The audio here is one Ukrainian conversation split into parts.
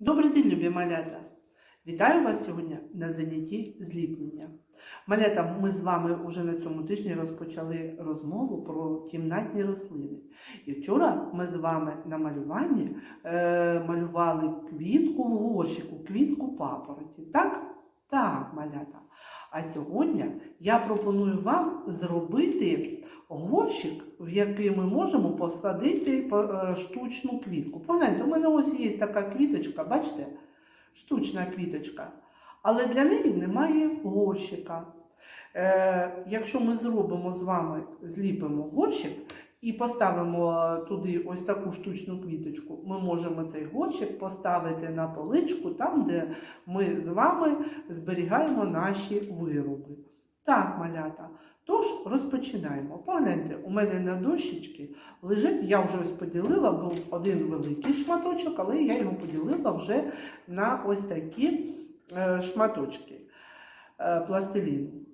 Добрий день, любі малята! Вітаю вас сьогодні на занятті зліплення. Малята, ми з вами вже на цьому тижні розпочали розмову про кімнатні рослини. І вчора ми з вами на малюванні е, малювали квітку в горщику, квітку папороті. Так? Так, малята. А сьогодні я пропоную вам зробити горщик, в який ми можемо посадити е, штучну квітку. Погляньте, у мене ось є така квіточка, бачите? Штучна квіточка. Але для неї немає горщика. Е, якщо ми зробимо з вами, зліпимо горщик і поставимо туди ось таку штучну квіточку, ми можемо цей горщик поставити на поличку, там, де ми з вами зберігаємо наші вироби. Так, малята. Тож розпочинаємо. Погляньте, у мене на дощечці лежить, я вже ось поділила, був один великий шматочок, але я його поділила вже на ось такі е, шматочки е, пластиліну.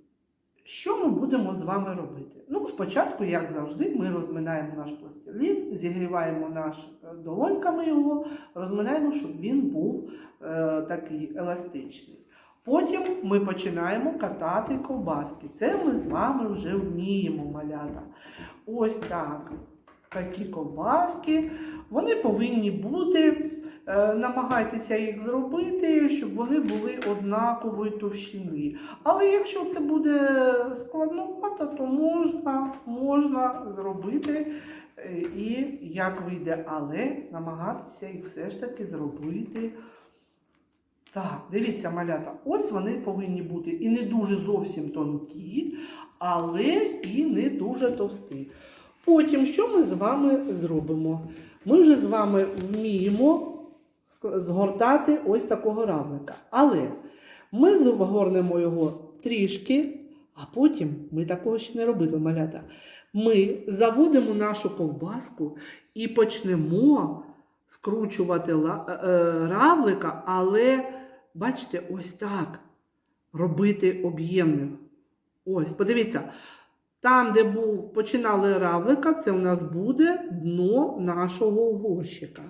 Що ми будемо з вами робити? Ну, спочатку, як завжди, ми розминаємо наш пластилін, зігріваємо наш е, долоньками його, розминаємо, щоб він був е, такий еластичний. Потім ми починаємо катати ковбаски. Це ми з вами вже вміємо малята. Ось так. Такі ковбаски. Вони повинні бути, е, намагайтеся їх зробити, щоб вони були однакової товщини. Але якщо це буде складновато, то можна, можна зробити е, і як вийде, але намагатися їх все ж таки зробити. Так, дивіться, малята, ось вони повинні бути і не дуже зовсім тонкі, але і не дуже товсті. Потім, що ми з вами зробимо? Ми вже з вами вміємо згортати ось такого равлика. Але ми згорнемо його трішки, а потім ми такого ще не робили, малята. Ми заводимо нашу ковбаску і почнемо скручувати е, е, равлика, але бачите, ось так робити об'ємним. Ось, подивіться, там, де був, починали равлика, це у нас буде дно нашого горщика.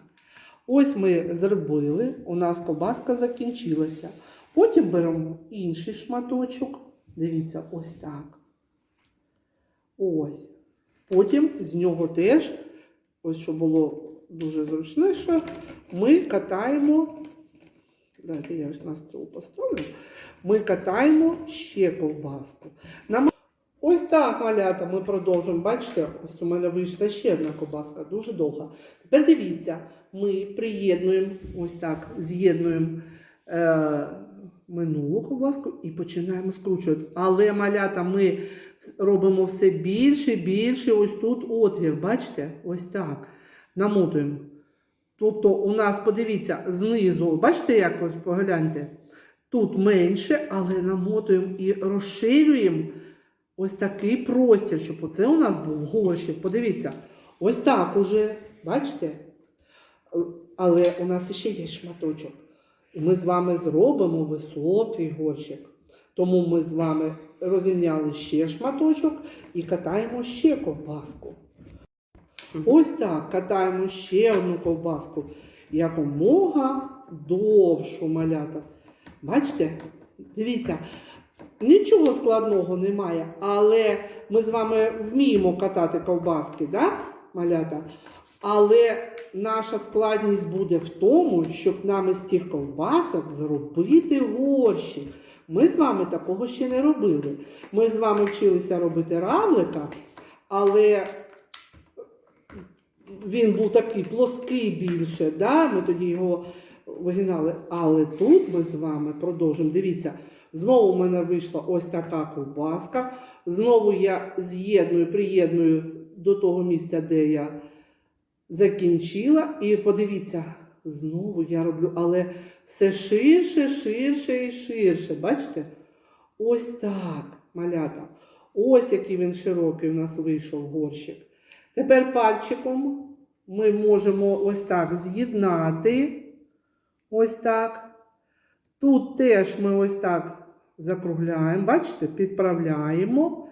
Ось ми зробили, у нас ковбаска закінчилася. Потім беремо інший шматочок. Дивіться, ось так. Ось. Потім з нього теж, ось що було дуже зручніше, ми катаємо. Дайте я ось на стол поставлю. Ми катаємо ще ковбаску. Ось так, малята, ми продовжуємо. Бачите, ось у мене вийшла ще одна ковбаска, дуже довга. Тепер дивіться, ми приєднуємо, ось так, з'єднуємо е, минулу ковбаску і починаємо скручувати. Але малята, ми робимо все більше, більше. Ось тут отвір, бачите? Ось так. Намотуємо. Тобто у нас, подивіться, знизу, бачите, як ось погляньте, тут менше, але намотуємо і розширюємо ось такий простір, щоб оце у нас був горщик. Подивіться, ось так уже, бачите? Але у нас ще є шматочок. І ми з вами зробимо високий горщик. Тому ми з вами розімняли ще шматочок і катаємо ще ковбаску. Ось так катаємо ще одну ковбаску. Якомога довшу малята. Бачите? Дивіться, нічого складного немає, але ми з вами вміємо катати ковбаски, да, малята? Але наша складність буде в тому, щоб нам із цих ковбасок зробити горщик. Ми з вами такого ще не робили. Ми з вами вчилися робити равлика, але він був такий плоский більше, да? ми тоді його вигинали. Але тут ми з вами продовжимо. Дивіться, знову в мене вийшла ось така ковбаска. Знову я з'єдную, приєдную до того місця, де я закінчила. І подивіться, знову я роблю, але все ширше, ширше і ширше. Бачите? Ось так, малята. Ось який він широкий у нас вийшов горщик. Тепер пальчиком ми можемо ось так з'єднати. Ось так. Тут теж ми ось так закругляємо, бачите, підправляємо.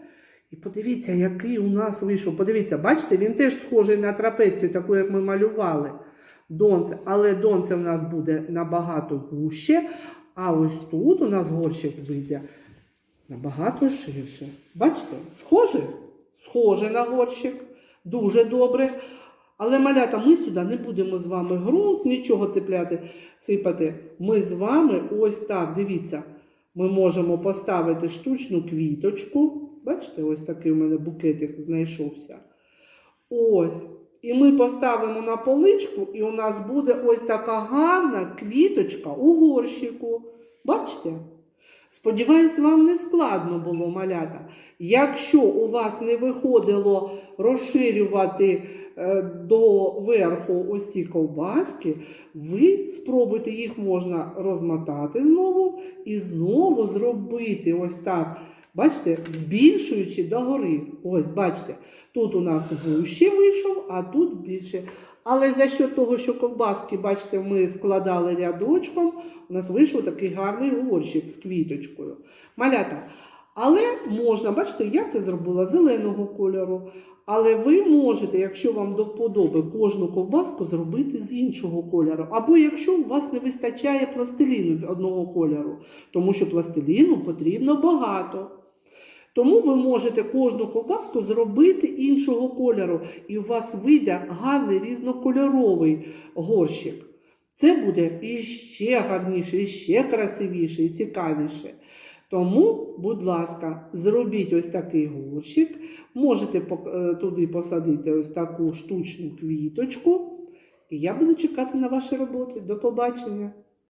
І подивіться, який у нас вийшов. Подивіться, бачите, він теж схожий на трапецію, таку, як ми малювали. донце. Але донце у нас буде набагато вуще, а ось тут у нас горщик вийде набагато ширше. Бачите, схоже? Схоже на горщик. Дуже добре. Але малята, ми сюди не будемо з вами ґрунт, нічого цепляти, сипати. Ми з вами ось так, дивіться, ми можемо поставити штучну квіточку. Бачите, ось такий у мене букетик знайшовся. Ось. І ми поставимо на поличку, і у нас буде ось така гарна квіточка у горщику. Бачите? Сподіваюсь, вам не складно було малята. Якщо у вас не виходило розширювати до верху ось ці ковбаски, ви спробуйте їх можна розмотати знову і знову зробити ось так. Бачите, збільшуючи догори. Ось, бачите, тут у нас вище вийшов, а тут більше. Але за що того, що ковбаски, бачите, ми складали рядочком, у нас вийшов такий гарний горщик з квіточкою. Малята. Але можна, бачите, я це зробила зеленого кольору. Але ви можете, якщо вам до вподоби, кожну ковбаску зробити з іншого кольору. Або якщо у вас не вистачає пластиліну одного кольору, тому що пластиліну потрібно багато. Тому ви можете кожну ковбаску зробити іншого кольору, і у вас вийде гарний різнокольоровий горщик. Це буде іще гарніше, іще красивіше і цікавіше. Тому, будь ласка, зробіть ось такий горщик. Можете е, туди посадити ось таку штучну квіточку. І я буду чекати на ваші роботи. До побачення!